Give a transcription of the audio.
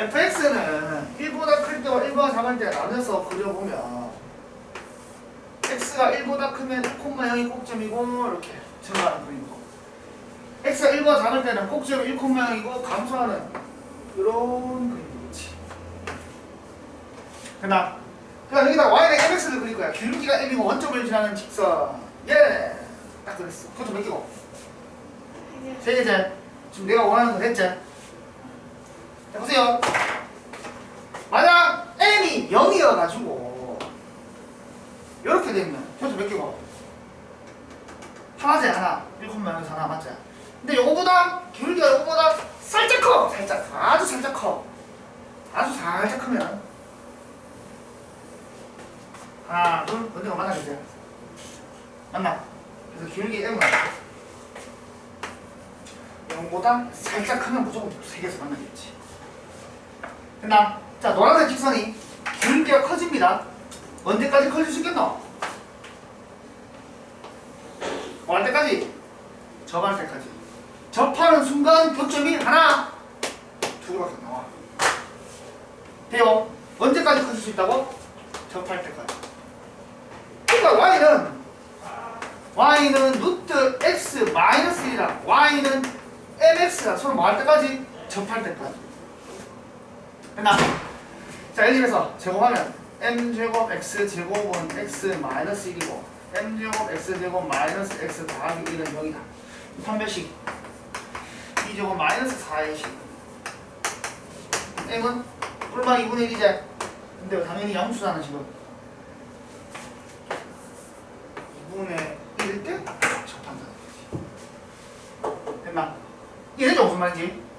fx는 1보다 클 때와 1보다 작을 때 나눠서 그려보면 x가 1보다 크면 1,0이 꼭점이고 이렇게 증가하는 그림이고 x가 1보다 작을 때는 꼭점이 1,0이고 감소하는 이런 그림이지. 그나 그럼 여기다 y는 mx를 그릴 거야. 기울기가 m이고 원점을 지나는 직선 예딱 그랬어. 그것 좀 맡기고. 세 개째. 지금 내가 원하는 거 됐지? 자 보세요 만약 0이어가지고 이렇게 되면 표준 몇 개고? 하나지 하나 1콤마에서 하나 맞지? 근데 요거보다 기울기가 요거보다 살짝 커 살짝 아주 살짝 커 아주 살짝 크면 하나 둘 언제가 만나겠어요? 만나 그래서 기울기 0보다 살짝 크면 무조건 세 개에서 만나겠지 됐나? 자 노란색 직선이 기울기가 커집니다 언제까지 커질 수 있겠노? 뭐할 때까지? 접할 때까지 접하는 순간 교점이 하나 두 개밖에 안 나와 돼요? 언제까지 커질 수 있다고? 접할 때까지 그러니까 y는 y는 루트 x 마이너스 1이랑 y는 mx가 서로 뭐할 때까지? 접할 때까지 됐나? 자, 예를 들어서 제곱하면 m제곱 x제곱은 x 마이너스 1이고 m제곱 x제곱 마이너스 x 더하기 1은 0이다. 판별식 2제곱 마이너스 4이식 m은 뿔마 2분의 1이제 근데 당연히 양수잖아 지금 2분의 1일 때 거지 됐나? 이해되죠 무슨 말인지?